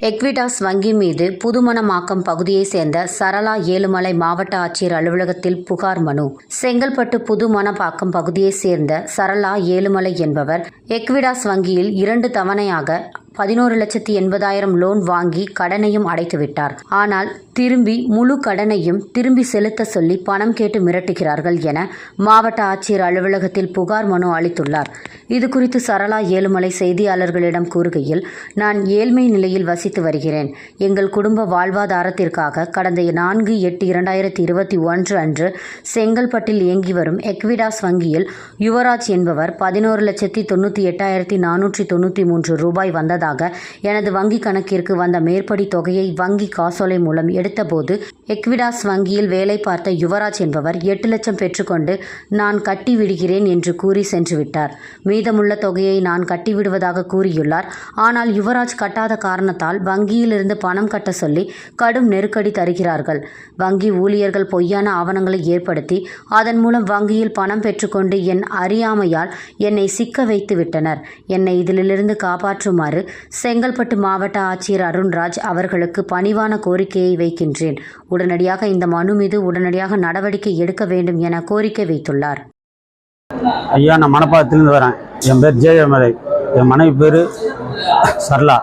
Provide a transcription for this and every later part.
எக்விடாஸ் வங்கி மீது புதுமணமாக்கம் பகுதியைச் சேர்ந்த சரளா ஏழுமலை மாவட்ட ஆட்சியர் அலுவலகத்தில் புகார் மனு. செங்கல்பட்டு புதுமணப்பாக்கம் பகுதியைச் சேர்ந்த சரளா ஏழுமலை என்பவர் எக்விடாஸ் வங்கியில் இரண்டு தவணையாக பதினோரு லட்சத்தி எண்பதாயிரம் லோன் வாங்கி கடனையும் அடைத்து விட்டார் ஆனால் திரும்பி முழு கடனையும் திரும்பி செலுத்த சொல்லி பணம் கேட்டு மிரட்டுகிறார்கள் என மாவட்ட ஆட்சியர் அலுவலகத்தில் புகார் மனு அளித்துள்ளார். இது குறித்து சரளா ஏழுமலை செய்தியாளர்களிடம் கூறுகையில் நான் ஏழ்மை நிலையில் வசித்து வருகிறேன். எங்கள் குடும்ப வாழ்வாதாரத்திற்காக கடந்த நான்கு எட்டு இரண்டாயிரத்தி இருபத்தி ஒன்று அன்று செங்கல்பட்டில் இயங்கி வரும் எக்விடாஸ் வங்கியில் யுவராஜ் என்பவர் பதினோரு லட்சத்தி தொண்ணூற்றி எட்டாயிரத்தி நானூற்றி தொண்ணூற்றி மூன்று ரூபாய் வந்ததாக எனது வங்கி கணக்கிற்கு வந்த மேற்படி தொகையை வங்கி காசோலை மூலம் எடுத்தபோது எக்விடாஸ் வங்கியில் வேலை பார்த்த யுவராஜ் என்பவர் எட்டு லட்சம் பெற்றுக்கொண்டு நான் கட்டி விடுகிறேன் என்று கூறி சென்று விட்டார் மீதமுள்ள தொகையை நான் கட்டி விடுவதாக கூறியுள்ளார். ஆனால் யுவராஜ் கட்டாத காரணத்தால் வங்கியிலிருந்து பணம் கட்ட சொல்லி கடும் நெருக்கடி தருகிறார்கள். வங்கி ஊழியர்கள் பொய்யான ஆவணங்களை ஏற்படுத்தி அதன் மூலம் வங்கியில் பணம் பெற்றுக்கொண்டு என் அறியாமையால் என்னை சிக்க வைத்து விட்டனர் என்னை இதிலிருந்து காப்பாற்றுமாறு செங்கல்பட்டு மாவட்ட ஆட்சியர் அருண்ராஜ் அவர்களுக்கு பணிவான கோரிக்கையை வைக்கின்றேன். உடனடியாக இந்த மனு மீது உடனடியாக நடவடிக்கை எடுக்க வேண்டும் என கோரிக்கை வைத்துள்ளார். ஐயா நான் மணப்பாக்கத்துலேருந்து வரேன். என் பேர் ஜெயமலை என் மனைவி பேர் சர்லா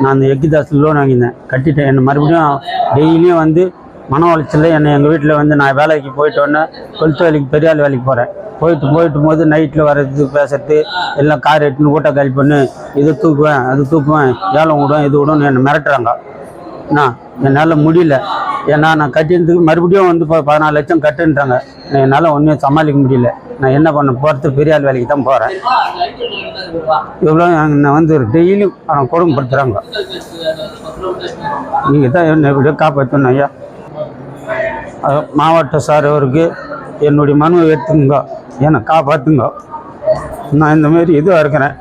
நான் அந்த எக்கிதாஸில் லோன் வாங்கியிருந்தேன். கட்டிட்டேன். என்னை மறுபடியும் டெய்லியும் வந்து மன உளைச்சலில் என்னை எங்கள் வீட்டில் வந்து நான் வேலைக்கு போயிட்டு உடனே கொளுத்து வேலைக்கு பெரியாள் வேலைக்கு போகிறேன் போயிட்டு போயிட்டு போது நைட்டில் வர்றது பேசுறது எல்லாம் கார் எடுத்துன்னு ஊட்ட காலி பண்ணு இது தூக்குவேன் அது தூக்குவேன் ஏலம் விடுவேன் இது விடும் என்னை மிரட்டுறாங்க. என்ன என்னால் முடியல. ஏன்னா நான் கட்டினதுக்கு மறுபடியும் வந்து இப்போ பதினாலு லட்சம் கட்டுன்றாங்க. நான் என்னால் ஒன்றும் சமாளிக்க முடியல. நான் என்ன பண்ண போகிறது பெரிய ஆள் வேலைக்கு தான் போகிறேன் இவ்வளோ என்னை வந்து டெய்லியும் அவன் கொடுமைப்படுத்துகிறாங்க நீங்கள் தான் என்னை எப்படியோ காப்பாற்றணும் ஐயா. மாவட்ட சார் அவருக்கு என்னுடைய மனுவை எடுத்துங்க என்னை காப்பாற்றுங்க நான் இந்தமாரி இதுவாக இருக்கிறேன்.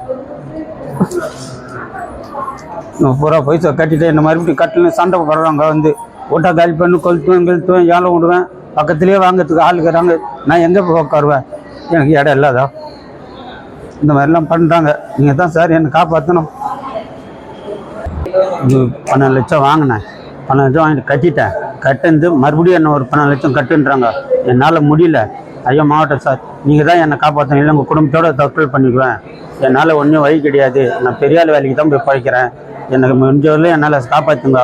நான் பூரா பைசா கட்டிட்டேன் இந்த மறுபடியும் கட்டணும் சண்டை போடுறாங்க வந்து ஓட்டா காலி பண்ணி கொளுத்துவேன் கெழுத்துவேன் ஏழை விடுவேன். பக்கத்துலேயே வாங்கிறதுக்கு ஆள் இருக்கிறாங்க. நான் எங்கே போய் உட்காருவேன் எனக்கு இடம் இல்லாதா? இந்த மாதிரிலாம் பண்ணுறாங்க நீங்கள் தான் சார் என்னை காப்பாற்றணும் பன்னெண்டு லட்சம் வாங்கினேன். பன்னெண்டு லட்சம் வாங்கிட்டு கட்டிட்டேன். கட்டுந்து மறுபடியும் என்ன ஒரு பன்னெண்டு லட்சம் கட்டுன்றாங்க. என்னால் முடியல. ஐயா மாவட்டம் சார் நீங்கள் தான் என்னை காப்பாற்றணும் இல்லை உங்கள் குடும்பத்தோட தற்கொலை பண்ணிக்குவேன். என்னால் ஒன்றும் வழி கிடையாது. நான் பெரியாள் வேலைக்கு தான் போய் பழைக்கிறேன். எனக்கு முடிஞ்சவரையிலும் என்னால் காப்பாற்றுங்க